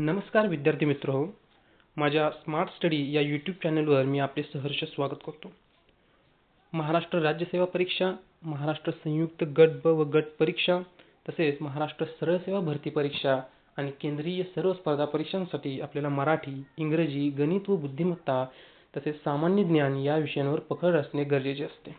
नमस्कार विद्यार्थी मित्र हो. माझ्या स्मार्ट स्टडी या यूट्यूब चॅनलवर मी आपले सहर्ष स्वागत करतो. महाराष्ट्र राज्य सेवा परीक्षा महाराष्ट्र संयुक्त गट ब व गट परीक्षा तसेच महाराष्ट्र सरळ सेवा भरती परीक्षा आणि केंद्रीय सर्व स्पर्धा परीक्षांसाठी आपल्याला मराठी इंग्रजी गणित व बुद्धिमत्ता तसेच सामान्य ज्ञान या विषयांवर पकड असणे गरजेचे असते.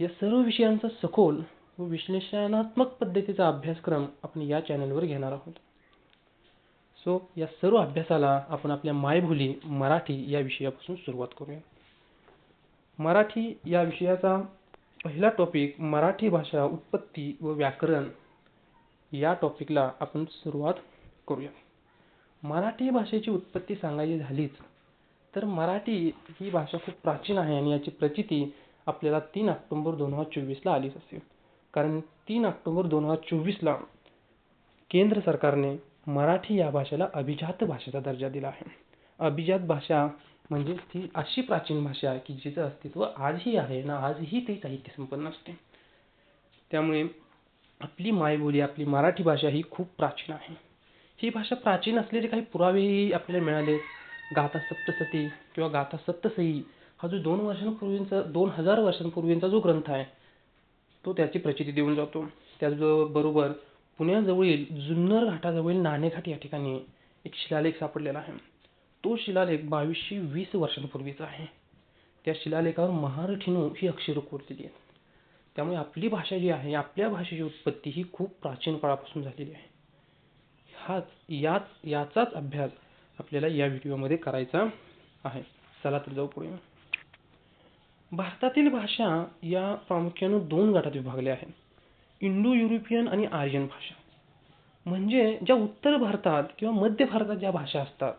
या सर्व विषयांचा सखोल व विश्लेषणात्मक पद्धतीचा अभ्यासक्रम आपण या चॅनलवर घेणार आहोत. सो या सर्व अभ्यासाला आपण आपल्या मायभूली मराठी या विषयापासून सुरुवात करूया. मराठी या विषयाचा पहिला टॉपिक मराठी भाषा उत्पत्ती व व्याकरण या टॉपिकला आपण सुरुवात करूया. मराठी भाषेची उत्पत्ती सांगायची झालीच तर मराठी ही भाषा खूप प्राचीन आहे आणि याची प्रचिती आपल्याला तीन ऑक्टोंबर दोन हजार चोवीसला आलीच असेल. कारण तीन ऑक्टोबर दोन हजार चोवीसला केंद्र सरकारने मराठी या भाषेला अभिजात भाषेचा दर्जा दिला आहे. अभिजात भाषा म्हणजे ती अशी प्राचीन भाषा आहे की जिचं अस्तित्व आजही आहे ना आजही ते साहित्य संपन्न असते. त्यामुळे आपली मायबोली आपली मराठी भाषा ही खूप प्राचीन आहे. ही भाषा प्राचीन असलेले काही पुरावेही आपल्याला मिळाले. गाथा सप्तसती किंवा गाथा सप्तसई हा जो दोन वर्षांपूर्वींचा दोन हजार वर्षांपूर्वींचा जो ग्रंथ आहे तो त्याची प्रचिती देऊन जातो. त्याचबरोबर पुण्याजवळील जुन्नर घाटाजवळील नाणेघाट या ठिकाणी एक शिलालेख सापडलेला आहे. तो शिलालेख बावीसशे वीस वर्षांपूर्वीचा आहे. त्या शिलालेखावर महारठीनो ही अक्षरं कोरलेली आहेत. त्यामुळे आपली भाषा जी आहे आपल्या भाषेची उत्पत्ती ही खूप प्राचीन काळापासून झालेली आहे. हाच याच याचाच अभ्यास आपल्याला या व्हिडिओमध्ये करायचा आहे. चला तर जाऊ पुढे. भारतातील भाषा या प्रामुख्याने दोन गटात विभागल्या आहेत. इंडो युरोपियन आणि आर्यन भाषा. म्हणजे ज्या उत्तर भारतात किंवा मध्य भारतात ज्या भाषा असतात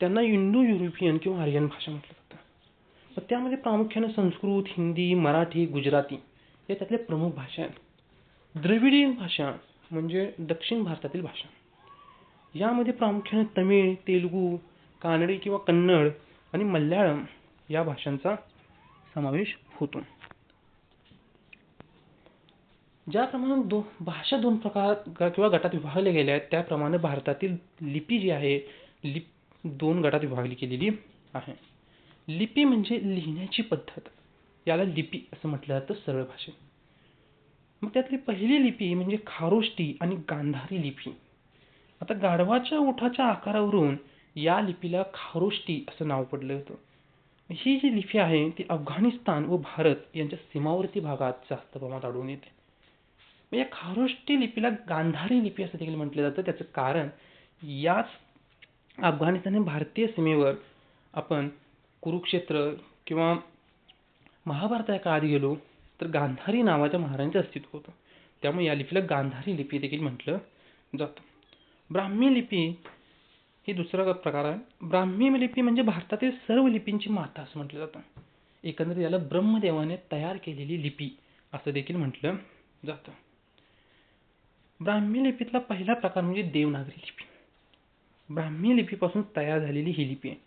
त्यांना इंडो युरोपियन किंवा आर्यन भाषा म्हटलं जातं. त्यामध्ये प्रामुख्याने संस्कृत हिंदी मराठी गुजराती या त्यातल्या प्रमुख भाषा आहेत. द्रविडियन भाषा म्हणजे दक्षिण भारतातील भाषा. यामध्ये प्रामुख्याने तमिळ तेलुगू कानडी किंवा कन्नड आणि मल्याळम या भाषांचा समावेश होतो. ज्याप्रमाणे दो भाषा दोन प्रकार किंवा गटात विभागल्या गेल्या आहेत त्याप्रमाणे भारतातील लिपी जी आहे लिप दोन गटात विभागली केलेली आहे. लिपी म्हणजे लिहिण्याची पद्धत. याला लिपी असं म्हटलं जातं सरळ भाषेत. मग त्यातली पहिली लिपी म्हणजे खारोष्टी आणि गांधारी लिपी. आता गाढवाच्या ओठाच्या आकारावरून या लिपीला खारोष्टी असं नाव पडलं होतं. ही जी लिपी आहे ती अफगाणिस्तान व भारत यांच्या सीमावर्ती भागात जास्त प्रमाणात आढळून येते. या खारोष्टी लिपीला गांधारी लिपी असं देखील म्हटलं जातं. त्याचं कारण याच अफगाणिस्तान आणि भारतीय सीमेवर आपण कुरुक्षेत्र किंवा महाभारत या काळात गेलो तर गांधारी नावाच्या महाराजांचं अस्तित्व होतं. त्यामुळे या लिपीला गांधारी लिपी देखील म्हटलं जातं. ब्राह्मी लिपी ही दुसरा प्रकार आहे. ब्राह्मी लिपी म्हणजे भारतातील सर्व लिपींची माता असं म्हटलं जातं. एकंदरीत याला ब्रह्मदेवाने तयार केलेली लिपी असं देखील म्हटलं जातं. ब्राह्मी लिपीतला पहिला प्रकार म्हणजे देवनागरी लिपी. ब्राह्मी लिपीपासून तयार झालेली ही लिपी आहे.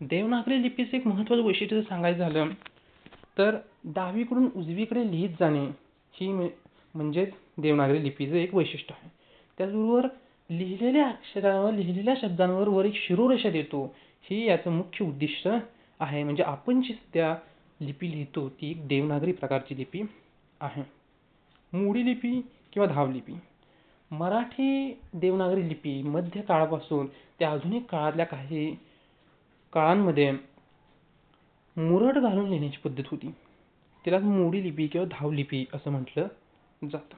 देवनागरी लिपीचं एक महत्त्वाचं वैशिष्ट्य सांगायचं झालं तर डावीकडून उजवीकडे लिहित जाणे ही म्हणजे देवनागरी लिपीचं एक वैशिष्ट्य आहे. त्याचबरोबर लिहिलेल्या अक्षरावर लिहिलेल्या शब्दांवर वर एक शिरोरेषा देतो ही याचं मुख्य उद्दिष्ट आहे. म्हणजे आपण जी त्या लिपी लिहितो ती एक देवनागरी प्रकारची लिपी आहे. मोडी लिपी किंवा धावलिपी मराठी देवनागरी लिपी मध्य काळापासून ते आधुनिक काळातल्या काही काळांमध्ये मुरड घालून लिहिण्याची पद्धत होती. तिला मोडी लिपी किंवा धावलिपी असं म्हटलं जातं.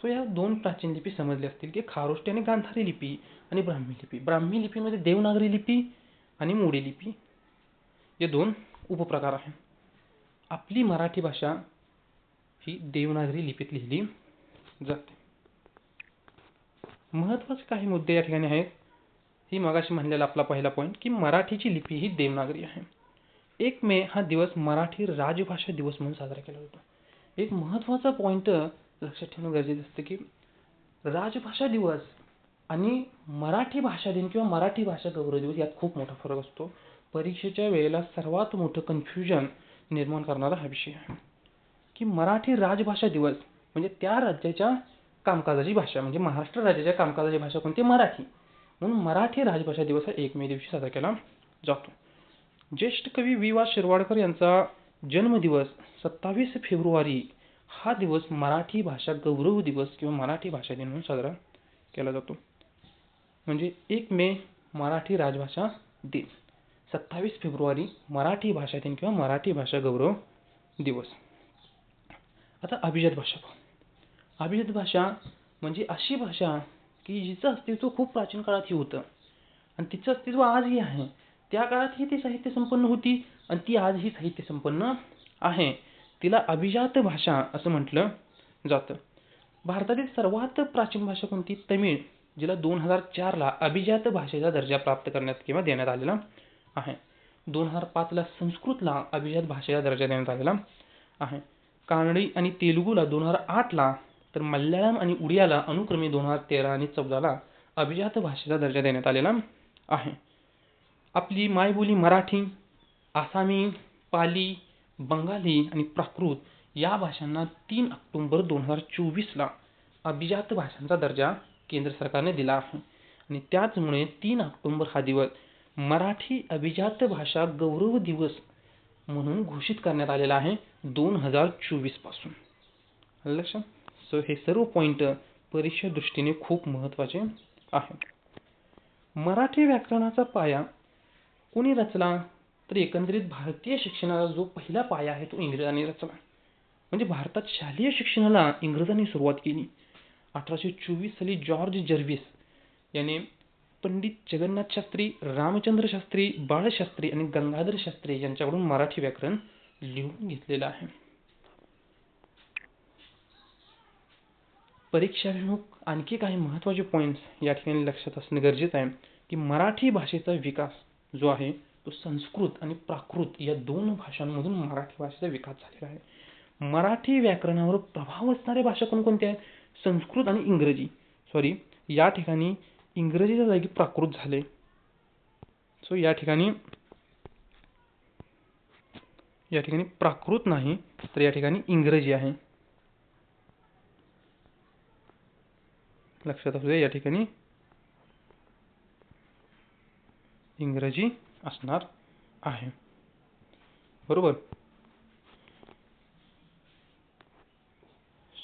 सो या दोन प्राचीन लिपी समजल्या असतील की खारोष्टी आणि गांधारी लिपी आणि ब्राह्मी लिपी. ब्राह्मी लिपीमध्ये देवनागरी लिपी आणि मोडी लिपी हे दोन उपप्रकार आहेत. आपली मराठी भाषा ही देवनागरी लिपीत लिहिली जाते. महत्त्वाचे काही मुद्दे या ठिकाणी आहेत. ही मगाशी म्हणलेला आपला पहिला पॉईंट की मराठीची लिपी ही देवनागरी आहे. एक मे हा दिवस मराठी राजभाषा दिवस म्हणून साजरा केला जातो. एक महत्त्वाचा पॉईंट लक्षात ठेवणं गरजेचं असतं की राजभाषा दिवस आणि मराठी भाषा दिन किंवा मराठी भाषा गौरव दिवस यात खूप मोठा फरक असतो. परीक्षेच्या वेळेला सर्वात मोठं कन्फ्युजन निर्माण करणारा हा विषय आहे. की मराठी राजभाषा दिवस म्हणजे त्या राज्याच्या कामकाजाची भाषा म्हणजे महाराष्ट्र राज्याच्या कामकाजाची भाषा कोणती? मराठी. म्हणून मराठी राजभाषा दिवस हा एक मे दिवशी साजरा केला जातो. ज्येष्ठ कवी वि वा शिरवाडकर यांचा जन्मदिवस सत्तावीस फेब्रुवारी हा दिवस मराठी भाषा गौरव दिवस किंवा मराठी भाषा दिन म्हणून साजरा केला जातो. म्हणजे एक मे मराठी राजभाषा दिन. सत्तावीस फेब्रुवारी मराठी भाषा दिन किंवा मराठी भाषा गौरव दिवस. आता अभिजात भाषा पाहू. अभिजात भाषा म्हणजे अशी भाषा की जिचं अस्तित्व खूप प्राचीन काळातही होतं. आणि तिचं अस्तित्व आजही आहे. त्या काळातही ती साहित्य संपन्न होती आणि ती आजही साहित्य संपन्न आहे. तिला अभिजात भाषा असं म्हटलं जातं. भारतातील सर्वात प्राचीन भाषा कोणती? तमिळ जिला दोन हजार चारला अभिजात भाषेचा दर्जा प्राप्त करण्यात किंवा देण्यात आलेला आहे. दोन हजार पाचला संस्कृतला अभिजात भाषेचा दर्जा देण्यात आलेला आहे. कानडी आणि तेलुगूला दोन हजार आठला तर मल्याळम आणि उडियाला अनुक्रमे दोन हजार तेरा आणि चौदाला अभिजात भाषेचा दर्जा देण्यात आलेला आहे. आपली मायबोली मराठी आसामी पाली बंगाली आणि प्राकृत या भाषांना तीन ऑक्टोंबर दोन हजार चोवीसला अभिजात भाषांचा दर्जा केंद्र सरकारने दिला आहे. आणि त्याचमुळे तीन ऑक्टोंबर हा दिवस मराठी अभिजात भाषा गौरव दिवस म्हणून घोषित करण्यात आलेला आहे दोन हजार चोवीसपासून लक्षात सो हे सर्व पॉईंट परीक्षा दृष्टीने खूप महत्त्वाचे आहे. मराठी व्याकरणाचा पाया कोणी रचला? तर एकंदरीत भारतीय शिक्षणाचा जो पहिला पाया आहे तो इंग्रजांनी रचला. म्हणजे भारतात शालेय शिक्षणाला इंग्रजांनी सुरुवात केली. अठराशे चोवीस साली जॉर्ज जर्विस याने पंडित जगन्नाथ शास्त्री रामचंद्र शास्त्री बाळशास्त्री आणि गंगाधर शास्त्री यांच्याकडून मराठी व्याकरण लिहून घेतलेलं आहे. परीक्षाभिमुख आणखी काही महत्त्वाचे पॉईंट्स या ठिकाणी लक्षात असणे गरजेचं आहे की मराठी भाषेचा विकास जो आहे तो संस्कृत आणि प्राकृत या दोन भाषांमधून मराठी भाषेचा विकास झालेला आहे. मराठी व्याकरणावर प्रभाव असणाऱ्या भाषा कोणकोणत्या आहेत संस्कृत आणि इंग्रजी. सॉरी या ठिकाणी इंग्रजीच्या जागी प्राकृत झाले. सो या ठिकाणी या ठिकाणी प्राकृत नाही तर या ठिकाणी इंग्रजी आहे. लक्षात असू द्या या ठिकाणी इंग्रजी असणार आहे. बरोबर?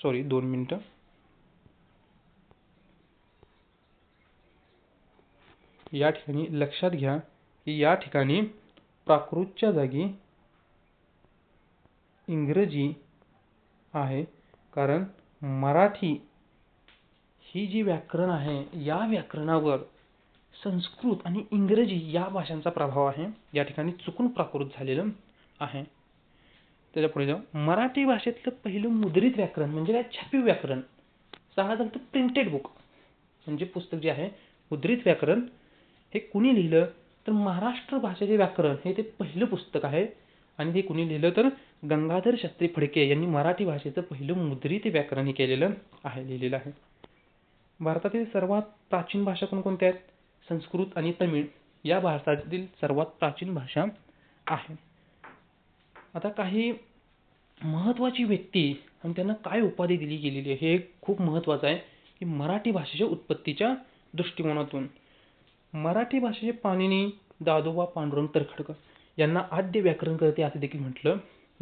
सॉरी दोन मिनटं. या ठिकाणी लक्षात घ्या की या ठिकाणी प्राकृतच्या जागी इंग्रजी आहे. कारण मराठी ही जी व्याकरण आहे या व्याकरणावर संस्कृत आणि इंग्रजी या भाषांचा प्रभाव आहे. या ठिकाणी चुकून प्राकृत झालेलं आहे. त्याच्या पुढे जाऊ. मराठी भाषेतलं पहिलं मुद्रित व्याकरण म्हणजे काय? छापीव व्याकरण. साधारणतः प्रिंटेड बुक म्हणजे पुस्तक जे आहे मुद्रित व्याकरण. हे कुणी लिहिलं? तर महाराष्ट्र भाषेचे व्याकरण हे ते पहिलं पुस्तक आहे. आणि ते कुणी लिहिलं? तर गंगाधर शास्त्री फडके यांनी मराठी भाषेचं पहिलं मुद्रित व्याकरण हे केलेलं आहे लिहिलेलं आहे. भारतातील सर्वात प्राचीन भाषा कोणकोणत्या आहेत? संस्कृत आणि तमिळ या भारतातील सर्वात प्राचीन भाषा आहे. आता काही महत्वाची व्यक्ती आणि त्यांना काय उपाधी दिली गेलेली आहे हे खूप महत्वाचं आहे की मराठी भाषेच्या उत्पत्तीच्या दृष्टिकोनातून. मराठी भाषेचे पाणिनी दादोबा पांडुरंग तरखडकर यांना आद्य व्याकरणकर्ते असं देखील म्हटलं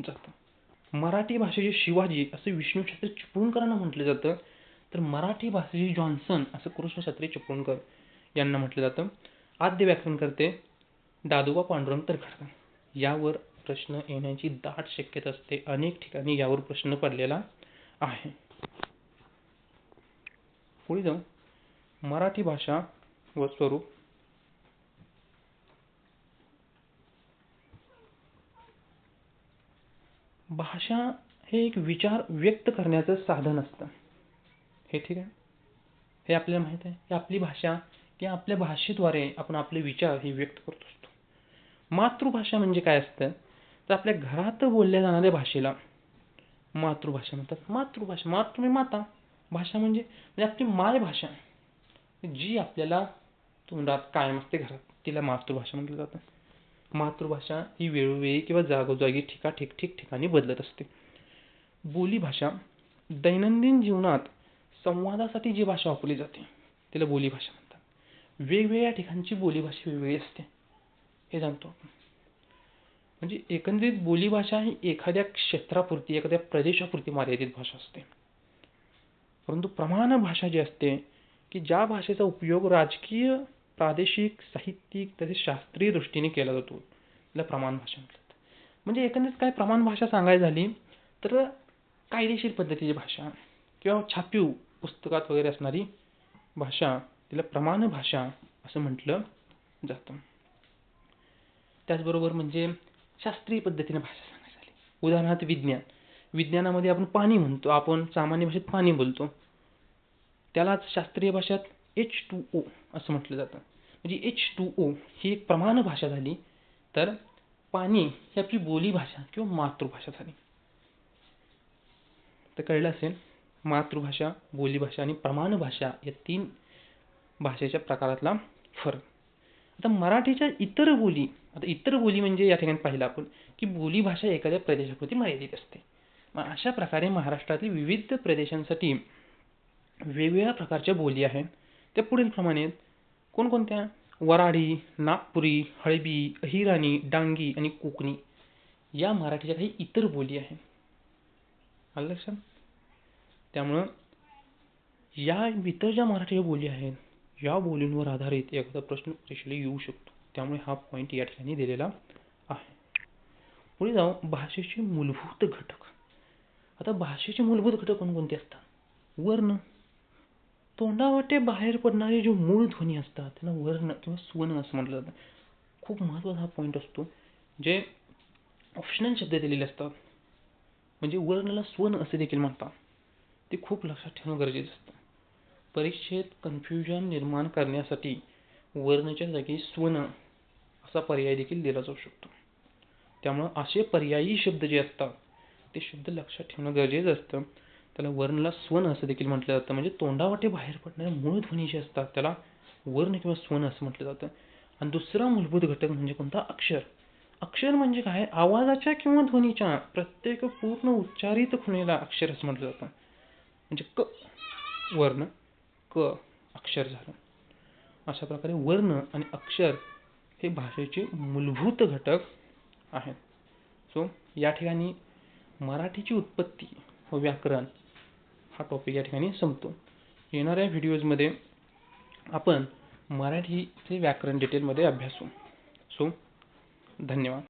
जातं. मराठी भाषेचे शिवाजी असं विष्णूशास्त्री चिपळूणकरांना म्हटलं जातं तर मराठी भाषेची जॉन्सन असं कृष्णशास्त्री चिपळूणकर यांना म्हटलं जातं. आद्य व्याकरण करते दादोबा पांडुरंग तरखडकर. यावर प्रश्न येण्याची दाट शक्यता असते. अनेक ठिकाणी यावर प्रश्न पडलेला आहे. पुढे जाऊ. मराठी भाषा व स्वरूप. भाषा हे एक विचार व्यक्त करण्याचं साधन असतं. हे ठीक आहे? हे आपल्याला माहीत आहे? की आपली भाषा किंवा आपल्या भाषेद्वारे आपण आपले विचार हे व्यक्त करत असतो. मातृभाषा म्हणजे काय असतं? तर आपल्या घरात बोलल्या जाणाऱ्या भाषेला मातृभाषा म्हणतात. मातृभाषा मातृ म्हणजे माता. भाषा म्हणजे म्हणजे आपली मायभाषा. जी आपल्याला तोंडात कायम असते घरात. तिला मातृभाषा म्हटलं जातं. मातृभाषा ही वेळोवेळी किंवा जागोजागी ठिका ठिक ठिकठिकाणी बदलत असते. बोलीभाषा दैनंदिन जीवनात संवादासाठी जी भाषा वापरली जाते तिला बोलीभाषा म्हणतात. वेगवेगळ्या ठिकाणची बोलीभाषा वेगवेगळी असते. हे जाणतो आपण. म्हणजे एकंदरीत बोलीभाषा ही एखाद्या क्षेत्रापुरती एखाद्या प्रदेशापुरती मर्यादित भाषा असते. परंतु प्रमाण भाषा जी असते की ज्या भाषेचा उपयोग राजकीय प्रादेशिक साहित्यिक तसेच शास्त्रीय दृष्टीने केला जातो त्याला प्रमाण भाषा म्हणतात. म्हणजे एकंदरीत काय प्रमाण भाषा सांगायला झाली तर कायदेशीर पद्धतीची भाषा किंवा छापीव पुस्तकात वगैरे असणारी भाषा तिला प्रमाण भाषा असं म्हटलं जातं. त्याचबरोबर म्हणजे शास्त्रीय पद्धतीने भाषा सांगायची झाली. उदाहरणार्थ विज्ञान. विज्ञानामध्ये आपण पाणी म्हणतो आपण सामान्य भाषेत पाणी बोलतो. त्यालाच शास्त्रीय भाषेत एच टू ओ असं म्हटलं जातं. म्हणजे एच टू ओ ही एक प्रमाण भाषा झाली तर पाणी ही आपली बोली भाषा किंवा मातृभाषा झाली. तर कळलं असेल? मातृभाषा बोलीभाषा आणि प्रमाण भाषा या तीन भाषेच्या प्रकारातला फरक. आता मराठीच्या इतर बोली आता इतर बोली म्हणजे या ठिकाणी पाहिलं आपण की बोलीभाषा एखाद्या प्रदेशापुरती मर्यादित असते. मग अशा प्रकारे महाराष्ट्रातील विविध प्रदेशांसाठी वेगवेगळ्या प्रकारच्या बोली आहेत. त्या पुढील प्रमाणे कोणकोणत्या? वराडी नागपुरी हळबी अहिराणी डांगी आणि कोकणी या मराठीच्या काही इतर बोली आहेत. आलं लक्षात? त्यामुळं या इतर ज्या मराठी बोली आहेत या बोलींवर आधारित एखादा प्रश्न परीक्षेला येऊ शकतो. त्यामुळे हा पॉईंट या ठिकाणी दिलेला आहे. पुढे जाऊ भाषेचे मूलभूत घटक. आता भाषेचे मूलभूत घटक कोणकोणते असतात? वर्ण. तोंडावाटे बाहेर पडणारे जे मूळ ध्वनी असतात त्यांना वर्ण किंवा स्वर्ण असं म्हटलं जातं. खूप महत्त्वाचा हा पॉईंट असतो जे ऑप्शनल शब्द दिलेले असतात. म्हणजे वर्णाला स्वन असे देखील म्हणतात. ते खूप लक्षात ठेवणं गरजेचं असतं. परीक्षेत कन्फ्युजन निर्माण करण्यासाठी वर्णच्या जागी स्वन असा पर्याय देखील दिला जाऊ शकतो. त्यामुळं असे पर्यायी शब्द जे असतात ते शब्द लक्षात ठेवणं गरजेचं असतं. त्याला वर्णला स्वन असं देखील म्हटलं जातं. म्हणजे तोंडावाटे बाहेर पडणारे मूळ ध्वनी जे असतात त्याला वर्ण किंवा स्वन असं म्हटलं जातं. आणि दुसरा मूलभूत घटक म्हणजे कोणता? अक्षर. अक्षर म्हणजे काय? आवाजाच्या किंवा ध्वनीच्या प्रत्येक पूर्ण उच्चारित खुणेला अक्षर असं म्हटलं जातं. म्हणजे क वर्ण क अक्षर झालं. अशा प्रकारे वर्ण आणि अक्षर हे भाषेचे मूलभूत घटक आहेत. सो या ठिकाणी मराठीची उत्पत्ती व व्याकरण हा टॉपिक या ठिकाणी संपतो. येणाऱ्या व्हिडिओजमध्ये आपण मराठीचे व्याकरण डिटेलमध्ये अभ्यासू. सो धन्यवाद.